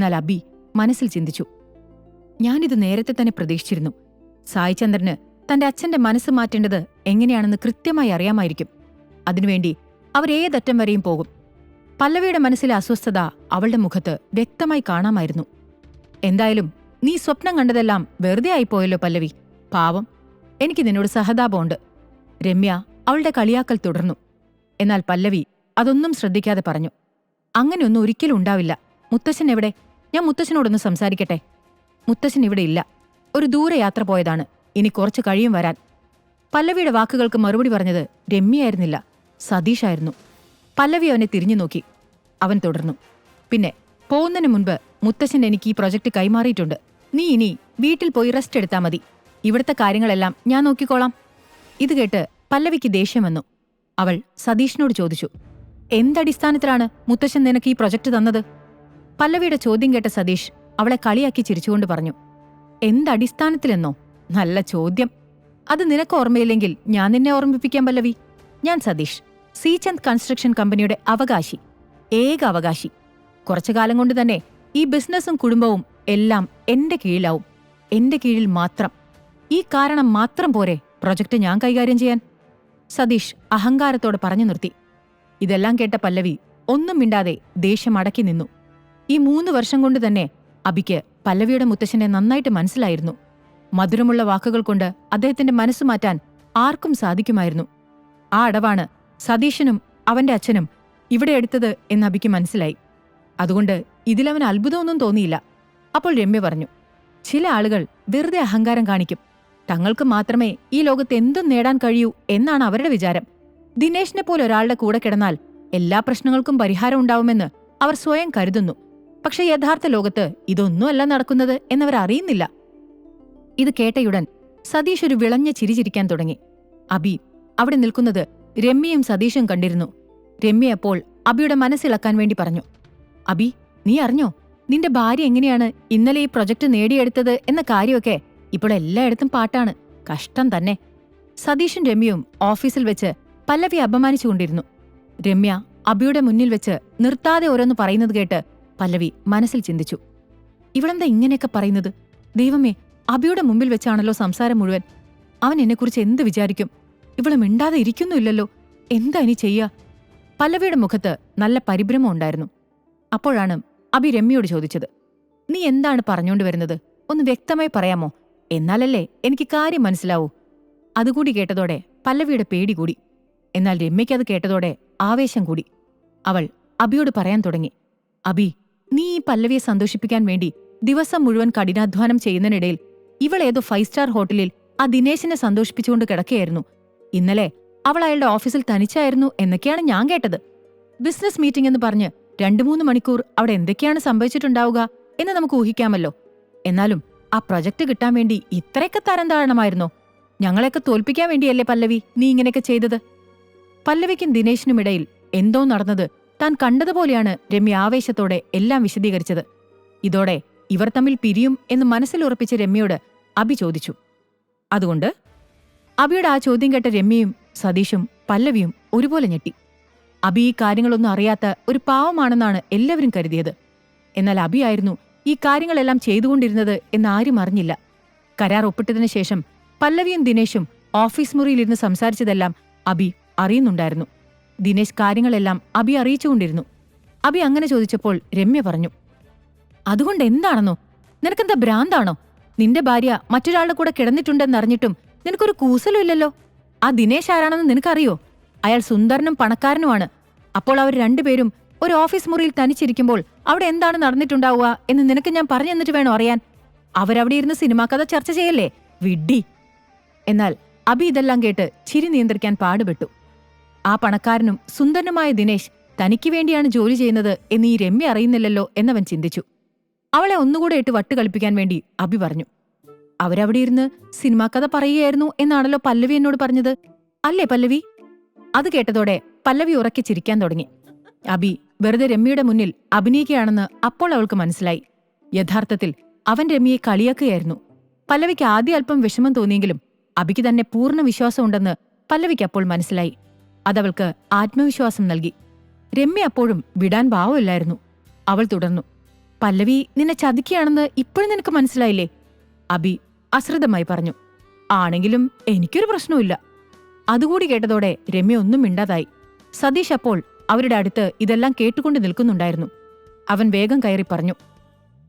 എന്നാൽ അബി മനസ്സിൽ ചിന്തിച്ചു. ഞാനിത് നേരത്തെ തന്നെ പ്രതീക്ഷിച്ചിരുന്നു. സായിചന്ദ്രന് തന്റെ അച്ഛന്റെ മനസ്സ് മാറ്റേണ്ടത് എങ്ങനെയാണെന്ന് കൃത്യമായി അറിയാമായിരിക്കും. അതിനുവേണ്ടി അവരേതറ്റം വരെയും പോകും. പല്ലവിയുടെ മനസ്സിലെ അസ്വസ്ഥത അവളുടെ മുഖത്ത് വ്യക്തമായി കാണാമായിരുന്നു. എന്തായാലും നീ സ്വപ്നം കണ്ടതെല്ലാം വെറുതെ ആയിപ്പോയല്ലോ പല്ലവി. പാവം എനിക്ക് നിന്നോട് സഹതാപമുണ്ട്. രമ്യ അവളുടെ കളിയാക്കൽ തുടർന്നു. എന്നാൽ പല്ലവി അതൊന്നും ശ്രദ്ധിക്കാതെ പറഞ്ഞു. അങ്ങനെയൊന്നും ഒരിക്കലും ഉണ്ടാവില്ല. മുത്തശ്ശൻ എവിടെ? ഞാൻ മുത്തശ്ശനോടൊന്ന് സംസാരിക്കട്ടെ? മുത്തശ്ശൻ ഇവിടെ ഇല്ല. ഒരു ദൂരയാത്ര പോയതാണ്. ഇനി കുറച്ച് കഴിയും വരാൻ. പല്ലവിയുടെ വാക്കുകൾക്ക് മറുപടി പറഞ്ഞത് രമ്യയായിരുന്നില്ല സതീഷായിരുന്നു. പല്ലവി അവനെ തിരിഞ്ഞു നോക്കി. അവൻ തുടർന്നു. പിന്നെ പോകുന്നതിന് മുൻപ് മുത്തശ്ശൻ എനിക്ക് ഈ പ്രൊജക്ട് കൈമാറിയിട്ടുണ്ട്. നീ ഇനി വീട്ടിൽ പോയി റെസ്റ്റ് എടുത്താൽ മതി. ഇവിടുത്തെ കാര്യങ്ങളെല്ലാം ഞാൻ നോക്കിക്കോളാം. ഇത് കേട്ട് പല്ലവിക്ക് ദേഷ്യം വന്നു. അവൾ സതീഷിനോട് ചോദിച്ചു. എന്തടിസ്ഥാനത്തിലാണ് മുത്തശ്ശൻ നിനക്ക് ഈ പ്രൊജക്ട് തന്നത്? പല്ലവിയുടെ ചോദ്യം കേട്ട സതീഷ് അവളെ കളിയാക്കി ചിരിച്ചുകൊണ്ട് പറഞ്ഞു എന്തടിസ്ഥാനത്തിലെന്നോ? നല്ല ചോദ്യം. അത് നിനക്ക് ഓർമ്മയില്ലെങ്കിൽ ഞാൻ നിന്നെ ഓർമ്മിപ്പിക്കാൻ പല്ലവി. ഞാൻ സതീഷ് സീചന്ദ് കൺസ്ട്രക്ഷൻ കമ്പനിയുടെ അവകാശി ഏക അവകാശി. കുറച്ചു കാലം കൊണ്ട് തന്നെ ഈ ബിസിനസ്സും കുടുംബവും എല്ലാം എന്റെ കീഴിലാവും എന്റെ കീഴിൽ മാത്രം. ഈ കാരണം മാത്രം പോരെ പ്രൊജക്ട് ഞാൻ കൈകാര്യം ചെയ്യാൻ? സതീഷ് അഹങ്കാരത്തോടെ പറഞ്ഞു നിർത്തി. ഇതെല്ലാം കേട്ട പല്ലവി ഒന്നും മിണ്ടാതെ ദേഷ്യം അടക്കി നിന്നു. ഈ മൂന്ന് വർഷം കൊണ്ട് തന്നെ അബിക്ക് പല്ലവിയുടെ മുത്തശ്ശനെ നന്നായിട്ട് മനസ്സിലായിരുന്നു. മധുരമുള്ള വാക്കുകൾ കൊണ്ട് അദ്ദേഹത്തിന്റെ മനസ്സ് മാറ്റാൻ ആർക്കും സാധിക്കുമായിരുന്നു. ആ അടവാണ് സതീശനും അവന്റെ അച്ഛനും ഇവിടെ എടുത്തത് എന്ന് അബിക്ക് മനസ്സിലായി. അതുകൊണ്ട് ഇതിലവൻ അത്ഭുതമൊന്നും തോന്നിയില്ല. അപ്പോൾ രമ്യ പറഞ്ഞു ചില ആളുകൾ വെറുതെ അഹങ്കാരം കാണിക്കും. തങ്ങൾക്ക് മാത്രമേ ഈ ലോകത്ത് എന്തും നേടാൻ കഴിയൂ എന്നാണ് അവരുടെ വിചാരം. ദിനേശിനെ പോലെ ഒരാളുടെ കൂടെ കിടന്നാൽ എല്ലാ പ്രശ്നങ്ങൾക്കും പരിഹാരം ഉണ്ടാവുമെന്ന് അവർ സ്വയം കരുതുന്നു. പക്ഷെ യഥാർത്ഥ ലോകത്ത് ഇതൊന്നുമല്ല നടക്കുന്നത് എന്നവർ അറിയുന്നില്ല ഇത് കേട്ടയുടൻ സതീഷ് ഒരു വിളഞ്ഞ ചിരിചിരിക്കാൻ തുടങ്ങി. അബി അവിടെ നിൽക്കുന്നത് രമ്യയും സതീഷും കണ്ടിരുന്നു. രമ്യ അപ്പോൾ അബിയുടെ മനസ്സിളക്കാൻ വേണ്ടി പറഞ്ഞു. അബി നീ അറിഞ്ഞോ? നിന്റെ ഭാര്യ എങ്ങനെയാണ് ഇന്നലെ ഈ പ്രൊജക്ട് നേടിയെടുത്തത് എന്ന കാര്യമൊക്കെ ഇപ്പോൾ എല്ലായിടത്തും പാട്ടാണ്. കഷ്ടം തന്നെ. സതീഷും രമ്യയും ഓഫീസിൽ വെച്ച് പല്ലവി അപമാനിച്ചുകൊണ്ടിരുന്നു. രമ്യ അബിയുടെ മുന്നിൽ വെച്ച് നിർത്താതെ ഓരോന്ന് പറയുന്നത് കേട്ട് പല്ലവി മനസ്സിൽ ചിന്തിച്ചു. ഇവളെന്താ ഇങ്ങനെയൊക്കെ പറയുന്നത്? ദൈവമേ അബിയുടെ മുമ്പിൽ വെച്ചാണല്ലോ സംസാരം മുഴുവൻ. അവൻ എന്നെക്കുറിച്ച് എന്ത് വിചാരിക്കും? ഇവൾ മിണ്ടാതെ ഇരിക്കുന്നുമില്ലല്ലോ. എന്താ ഇനി ചെയ്യാ? പല്ലവിയുടെ മുഖത്ത് നല്ല പരിഭ്രമം ഉണ്ടായിരുന്നു. അപ്പോഴാണ് അബി രമ്യയോട് ചോദിച്ചത്. നീ എന്താണ് പറഞ്ഞുകൊണ്ട് വരുന്നത്? ഒന്ന് വ്യക്തമായി പറയാമോ? എന്നാലല്ലേ എനിക്ക് കാര്യം മനസ്സിലാവൂ. അതുകൂടി കേട്ടതോടെ പല്ലവിയുടെ പേടി കൂടി. എന്നാൽ രമ്യയ്ക്കത് കേട്ടതോടെ ആവേശം കൂടി. അവൾ അബിയോട് പറയാൻ തുടങ്ങി. അബി നീ ഈ പല്ലവിയെ സന്തോഷിപ്പിക്കാൻ വേണ്ടി ദിവസം മുഴുവൻ കഠിനാധ്വാനം ചെയ്യുന്നതിനിടയിൽ ഇവൾ ഫൈവ് സ്റ്റാർ ഹോട്ടലിൽ ആ ദിനേശിനെ സന്തോഷിപ്പിച്ചുകൊണ്ട് കിടക്കുകയായിരുന്നു. ഇന്നലെ അവൾ അയാളുടെ ഓഫീസിൽ തനിച്ചായിരുന്നു എന്നൊക്കെയാണ് ഞാൻ കേട്ടത്. ബിസിനസ് മീറ്റിംഗ് എന്ന് പറഞ്ഞ് രണ്ടു മൂന്ന് മണിക്കൂർ അവിടെ എന്തൊക്കെയാണ് സംഭവിച്ചിട്ടുണ്ടാവുക എന്ന് നമുക്ക് ഊഹിക്കാമല്ലോ. എന്നാലും ആ പ്രൊജക്ട് കിട്ടാൻ വേണ്ടി ഇത്രയൊക്കെ തരം താഴണമായിരുന്നോ ഞങ്ങളെയൊക്കെ തോൽപ്പിക്കാൻ വേണ്ടിയല്ലേ പല്ലവി നീ ഇങ്ങനെയൊക്കെ ചെയ്തത്? പല്ലവിക്കും ദിനേശിനുമിടയിൽ എന്തോ നടന്നത് താൻ കണ്ടതുപോലെയാണ് രമ്യ ആവേശത്തോടെ എല്ലാം വിശദീകരിച്ചത്. ഇതോടെ ഇവർ തമ്മിൽ പിരിയും എന്ന് മനസ്സിലുറപ്പിച്ച രമ്യയോട് അബി ചോദിച്ചു. അതുകൊണ്ട് അബിയുടെ ആ ചോദ്യം കേട്ട രമ്യയും സതീഷും പല്ലവിയും ഒരുപോലെ ഞെട്ടി. അബി ഈ കാര്യങ്ങളൊന്നും അറിയാത്ത ഒരു പാവമാണെന്നാണ് എല്ലാവരും കരുതിയത്. എന്നാൽ അബിയായിരുന്നു ഈ കാര്യങ്ങളെല്ലാം ചെയ്തുകൊണ്ടിരുന്നത് എന്ന് ആരും അറിഞ്ഞില്ല. കരാർ ഒപ്പിട്ടതിന് ശേഷം പല്ലവിയും ദിനേശും ഓഫീസ് മുറിയിലിരുന്ന് സംസാരിച്ചതെല്ലാം അബി അറിയുന്നുണ്ടായിരുന്നു. ദിനേശ് കാര്യങ്ങളെല്ലാം അബി അറിയിച്ചുകൊണ്ടിരുന്നു. അബി അങ്ങനെ ചോദിച്ചപ്പോൾ രമ്യ പറഞ്ഞു അതുകൊണ്ട് എന്താണെന്നോ? നിനക്കെന്താ ഭ്രാന്താണോ? നിന്റെ ഭാര്യ മറ്റൊരാളുടെ കൂടെ കിടന്നിട്ടുണ്ടെന്നറിഞ്ഞിട്ടും നിനക്കൊരു കൂസലുമില്ലല്ലോ ആ ദിനേശ് ആരാണെന്ന് നിനക്കറിയോ? അയാൾ സുന്ദരനും പണക്കാരനുമാണ്. അപ്പോൾ അവർ രണ്ടുപേരും ഒരു ഓഫീസ് മുറിയിൽ തനിച്ചിരിക്കുമ്പോൾ അവിടെ എന്താണ് നടന്നിട്ടുണ്ടാവുക എന്ന് നിനക്ക് ഞാൻ പറഞ്ഞു തന്നിട്ട് വേണോ അറിയാൻ? അവരവിടെ ഇരുന്ന് സിനിമാ കഥ ചർച്ച ചെയ്യല്ലേ? വിഡ്ഡി എന്നാൽ അബി ഇതെല്ലാം കേട്ട് ചിരി നിയന്ത്രിക്കാൻ പാടുപെട്ടു. ആ പണക്കാരനും സുന്ദരനുമായ ദിനേശ് തനിക്ക് വേണ്ടിയാണ് ജോലി ചെയ്യുന്നത് എന്ന് ഈ രമ്യ അറിയുന്നില്ലല്ലോ എന്നവൻ ചിന്തിച്ചു. അവളെ ഒന്നുകൂടെ ഇട്ട് വട്ട് കളിപ്പിക്കാൻ വേണ്ടി അഭി പറഞ്ഞു. അവരവിടെ ഇരുന്ന് സിനിമാ കഥ പറയുകയായിരുന്നു എന്നാണല്ലോ പല്ലവി എന്നോട് പറഞ്ഞത്. അല്ലേ പല്ലവി? അത് കേട്ടതോടെ പല്ലവി ഉറക്കി ചിരിക്കാൻ തുടങ്ങി. അബി വെറുതെ രമ്യയുടെ മുന്നിൽ അഭിനയിക്കുകയാണെന്ന് അപ്പോൾ അവൾക്ക് മനസ്സിലായി. യഥാർത്ഥത്തിൽ അവൻ രമ്യയെ കളിയാക്കുകയായിരുന്നു. പല്ലവിക്ക് ആദ്യ അല്പം വിഷമം തോന്നിയെങ്കിലും അബിക്ക് തന്നെ പൂർണ വിശ്വാസമുണ്ടെന്ന് പല്ലവിക്ക് അപ്പോൾ മനസ്സിലായി. അതവൾക്ക് ആത്മവിശ്വാസം നൽകി. രമ്യ അപ്പോഴും വിടാൻ ഭാവമില്ലായിരുന്നു അവൾ തുടർന്നു. പല്ലവി നിന്നെ ചതിക്കുകയാണെന്ന് ഇപ്പോഴും നിനക്ക് മനസ്സിലായില്ലേ? അബി അശ്രദ്ധമായി പറഞ്ഞു. ആണെങ്കിലും എനിക്കൊരു പ്രശ്നവുമില്ല. അതുകൂടി കേട്ടതോടെ രമ്യ ഒന്നും മിണ്ടാതായി. സതീഷ് അപ്പോൾ അവരുടെ അടുത്ത് ഇതെല്ലാം കേട്ടുകൊണ്ട് നിൽക്കുന്നുണ്ടായിരുന്നു. അവൻ വേഗം കയറി പറഞ്ഞു.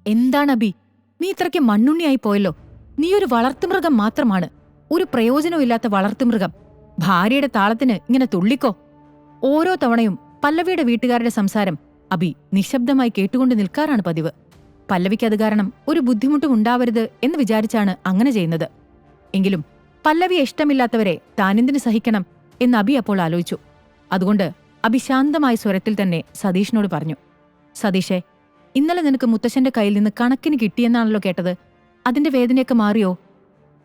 എന്താണ് അബി? നീ ഇത്രയ്ക്ക് മണ്ണുണ്ണിയായി പോയല്ലോ. നീ ഒരു വളർത്തുമൃഗം മാത്രമാണ്. ഒരു പ്രയോജനമില്ലാത്ത വളർത്തുമൃഗം. ഭാര്യയുടെ താളത്തിന് ഇങ്ങനെ തുള്ളിക്കോ? ഓരോ തവണയും പല്ലവിയുടെ വീട്ടുകാരുടെ സംസാരം അബി നിശബ്ദമായി കേട്ടുകൊണ്ട് നിൽക്കാറാണ് പതിവ്. പല്ലവിക്ക് അത് കാരണം ഒരു ബുദ്ധിമുട്ടും ഉണ്ടാവരുത് എന്ന് വിചാരിച്ചാണ് അങ്ങനെ ചെയ്യുന്നത്. എങ്കിലും പല്ലവിയെ ഇഷ്ടമില്ലാത്തവരെ താനെന്തിന് സഹിക്കണം എന്ന് അബി അപ്പോൾ ആലോചിച്ചു. അതുകൊണ്ട് അബി ശാന്തമായ സ്വരത്തിൽ തന്നെ സതീഷിനോട് പറഞ്ഞു. സതീഷേ ഇന്നലെ നിനക്ക് മുത്തശ്ശന്റെ കയ്യിൽ നിന്ന് കണക്കിന് കിട്ടിയെന്നാണല്ലോ കേട്ടത്. അതിന്റെ വേദനയൊക്കെ മാറിയോ?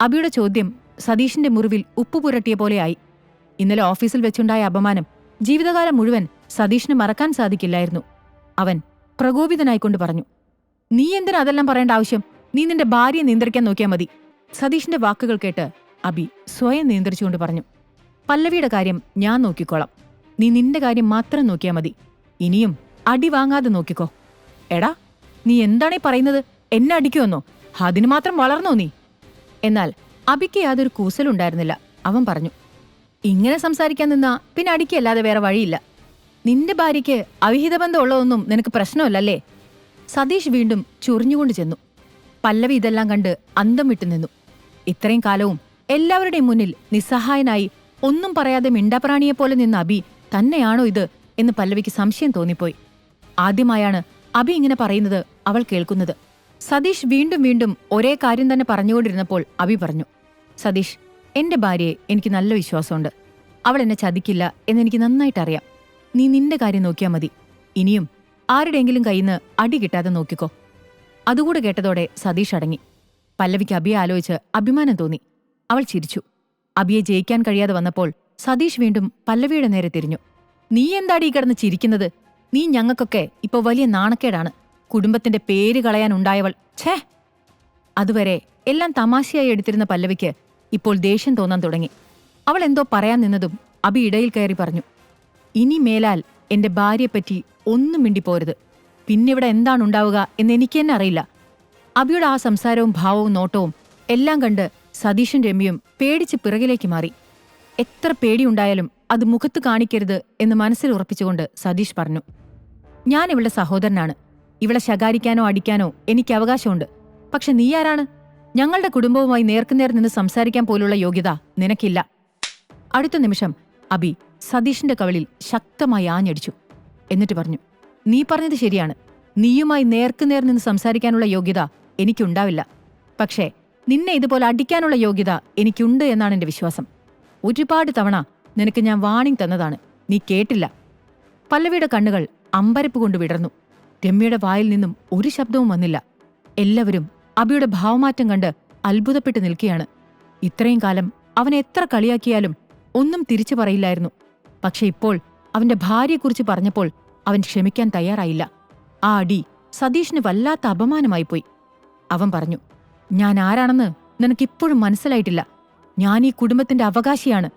അബിയുടെ ചോദ്യം സതീഷിന്റെ മുറിവിൽ ഉപ്പു പുരട്ടിയ പോലെയായി ഇന്നലെ ഓഫീസിൽ വെച്ചുണ്ടായ അപമാനം ജീവിതകാലം മുഴുവൻ സതീഷിന് മറക്കാൻ സാധിക്കില്ലായിരുന്നു. അവൻ പ്രകോപിതനായിക്കൊണ്ട് പറഞ്ഞു നീ എന്തിനാ അതെല്ലാം പറയേണ്ട ആവശ്യം? നീ നിന്റെ ഭാര്യയെ നിയന്ത്രിക്കാൻ നോക്കിയാൽ മതി. സതീഷിന്റെ വാക്കുകൾ കേട്ട് അബി സ്വയം നിയന്ത്രിച്ചുകൊണ്ട് പറഞ്ഞു പല്ലവിയുടെ കാര്യം ഞാൻ നോക്കിക്കോളാം. നീ നിന്റെ കാര്യം മാത്രം നോക്കിയാൽ മതി. ഇനിയും അടി വാങ്ങാതെ നോക്കിക്കോ. എടാ നീ എന്താണീ പറയുന്നത്? എന്നെ അടിക്കുമെന്നോ അതിനു മാത്രം വളർന്നോ നീ? എന്നാൽ അബിക്ക് യാതൊരു കൂസലുണ്ടായിരുന്നില്ല. അവൻ പറഞ്ഞു ഇങ്ങനെ സംസാരിക്കാൻ നിന്നാ പിന്നെ അടിക്കല്ലാതെ വേറെ വഴിയില്ല. നിന്റെ ഭാര്യയ്ക്ക് അവിഹിത ബന്ധമുള്ളതൊന്നും നിനക്ക് പ്രശ്നമല്ലല്ലേ? സതീഷ് വീണ്ടും ചൊറിഞ്ഞുകൊണ്ട് ചെന്നു. പല്ലവി ഇതെല്ലാം കണ്ട് അന്തം വിട്ടു നിന്നു. ഇത്രയും കാലവും എല്ലാവരുടെയും മുന്നിൽ നിസ്സഹായനായി ഒന്നും പറയാതെ മിണ്ടാപ്രാണിയെപ്പോലെ നിന്ന അബി തന്നെയാണോ ഇത് എന്ന് പല്ലവിക്ക് സംശയം തോന്നിപ്പോയി. ആദ്യമായാണ് അബി ഇങ്ങനെ പറയുന്നത് അവൾ കേൾക്കുന്നത്. സതീഷ് വീണ്ടും വീണ്ടും ഒരേ കാര്യം തന്നെ പറഞ്ഞുകൊണ്ടിരുന്നപ്പോൾ അബി പറഞ്ഞു. സതീഷ് എന്റെ ഭാര്യയെ എനിക്ക് നല്ല വിശ്വാസമുണ്ട്. അവൾ എന്നെ ചതിക്കില്ല എന്നെനിക്ക് നന്നായിട്ടറിയാം. നീ നിന്റെ കാര്യം നോക്കിയാൽ മതി. ഇനിയും ആരുടെയെങ്കിലും കയ്യിൽ നിന്ന് അടി കിട്ടാതെ നോക്കിക്കോ. അതുകൂടെ കേട്ടതോടെ സതീഷ് അടങ്ങി. പല്ലവിക്ക് അബിയെ ആലോചിച്ച് അഭിമാനം തോന്നി. അവൾ ചിരിച്ചു. അബിയെ ജയിക്കാൻ കഴിയാതെ വന്നപ്പോൾ സതീഷ് വീണ്ടും പല്ലവിയുടെ നേരെ തിരിഞ്ഞു. നീ എന്താടി കിടന്ന് ചിരിക്കുന്നത്? നീ ഞങ്ങൾക്കൊക്കെ ഇപ്പൊ വലിയ നാണക്കേടാണ്. കുടുംബത്തിന്റെ പേര് കളയാനുണ്ടായവൾ ഛേ! അതുവരെ എല്ലാം തമാശയായി എടുത്തിരുന്ന പല്ലവിക്ക് ഇപ്പോൾ ദേഷ്യം തോന്നാൻ തുടങ്ങി. അവൾ എന്തോ പറയാൻ നിന്നതും അബി ഇടയിൽ കയറി പറഞ്ഞു ഇനി മേലാൽ എന്റെ ഭാര്യയെപ്പറ്റി ഒന്നും മിണ്ടിപ്പോരുത്. പിന്നിവിടെ എന്താണ് ഉണ്ടാവുക എന്ന് എനിക്ക് തന്നെ അറിയില്ല. അബിയുടെ ആ സംസാരവും ഭാവവും നോട്ടവും എല്ലാം കണ്ട് സതീശൻ രമ്യയും പേടിച്ച് പിറകിലേക്ക് മാറി. എത്ര പേടിയുണ്ടായാലും അത് മുഖത്ത് കാണിക്കരുത് എന്ന് മനസ്സിൽ ഉറപ്പിച്ചുകൊണ്ട് സതീഷ് പറഞ്ഞു ഞാൻ ഇവളുടെ സഹോദരനാണ്. ഇവളെ ശകാരിക്കാനോ അടിക്കാനോ എനിക്ക് അവകാശമുണ്ട്. പക്ഷെ നീ ആരാണ്? ഞങ്ങളുടെ കുടുംബവുമായി നേർക്കുനേർ നിന്ന് സംസാരിക്കാൻ പോലുള്ള യോഗ്യത നിനക്കില്ല. അടുത്ത നിമിഷം അബി സതീഷിന്റെ കവളിൽ ശക്തമായി ആഞ്ഞടിച്ചു. എന്നിട്ട് പറഞ്ഞു നീ പറഞ്ഞത് ശരിയാണ്. നീയുമായി നേർക്കുനേർ നിന്ന് സംസാരിക്കാനുള്ള യോഗ്യത എനിക്കുണ്ടാവില്ല. പക്ഷേ നിന്നെ ഇതുപോലെ അടിക്കാനുള്ള യോഗ്യത എനിക്കുണ്ട് എന്നാണ് എന്റെ വിശ്വാസം. ഒരുപാട് തവണ നിനക്ക് ഞാൻ വാണിംഗ് തന്നതാണ്. നീ കേട്ടില്ല. പല്ലവിയുടെ കണ്ണുകൾ അമ്പരപ്പ് കൊണ്ട് വിടർന്നു. രമ്യയുടെ വായിൽ നിന്നും ഒരു ശബ്ദവും വന്നില്ല. എല്ലാവരും അബിയുടെ ഭാവമാറ്റം കണ്ട് അത്ഭുതപ്പെട്ടു നിൽക്കുകയാണ്. ഇത്രയും കാലം അവനെ എത്ര കളിയാക്കിയാലും ഒന്നും തിരിച്ചു പറയില്ലായിരുന്നു. പക്ഷെ ഇപ്പോൾ അവന്റെ ഭാര്യയെക്കുറിച്ച് പറഞ്ഞപ്പോൾ അവൻ ക്ഷമിക്കാൻ തയ്യാറായില്ല. ആ അടി സതീഷിന് വല്ലാത്ത അപമാനമായിപ്പോയി. അവൻ പറഞ്ഞു ഞാൻ ആരാണെന്ന് നിനക്കിപ്പോഴും മനസ്സിലായിട്ടില്ല. ഞാൻ ഈ കുടുംബത്തിന്റെ അവകാശിയാണ്.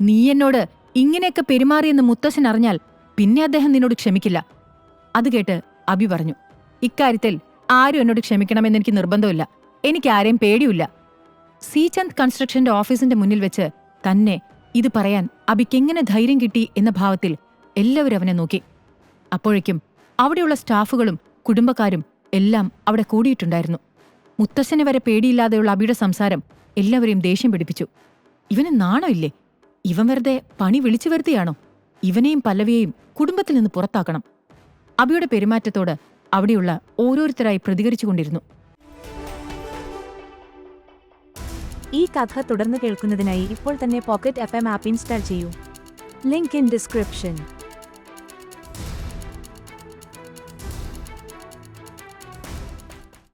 നീ എന്നോട് ഇങ്ങനെയൊക്കെ പെരുമാറിയെന്ന് മുത്തശ്ശൻ അറിഞ്ഞാൽ പിന്നെ അദ്ദേഹം നിന്നോട് ക്ഷമിക്കില്ല. അത് കേട്ട് അബി പറഞ്ഞു ഇക്കാര്യത്തിൽ ആരും എന്നോട് ക്ഷമിക്കണമെന്ന് എനിക്ക് നിർബന്ധമില്ല. എനിക്ക് ആരെയും പേടിയില്ല സീചന്ദ് കൺസ്ട്രക്ഷന്റെ ഓഫീസിന്റെ മുന്നിൽ വെച്ച് തന്നെ ഇത് പറയാൻ അബിക്ക് എങ്ങനെ ധൈര്യം കിട്ടി എന്ന ഭാവത്തിൽ എല്ലാവരും അവനെ നോക്കി. അപ്പോഴേക്കും അവിടെയുള്ള സ്റ്റാഫുകളും കുടുംബക്കാരും എല്ലാം അവിടെ കൂടിയിട്ടുണ്ടായിരുന്നു. മുത്തശ്ശനെ വരെ പേടിയില്ലാതെയുള്ള അബിയുടെ സംസാരം എല്ലാവരെയും ദേഷ്യം പിടിപ്പിച്ചു. ഇവന് നാണമില്ലേ ഇവൻ വെറുതെ പണി വിളിച്ചു വരുത്തിയാണോ? ഇവനെയും പല്ലവിയെയും കുടുംബത്തിൽ നിന്ന് പുറത്താക്കണം. അബിയുടെ പെരുമാറ്റത്തോട് അവിടെയുള്ള ഓരോരുത്തരായി പ്രതികരിച്ചുകൊണ്ടിരുന്നു. ഈ കഥ തുടർന്ന് കേൾക്കുന്നതിനായി ഇപ്പോൾ തന്നെ pocket F M app install ചെയ്യൂ. Link in description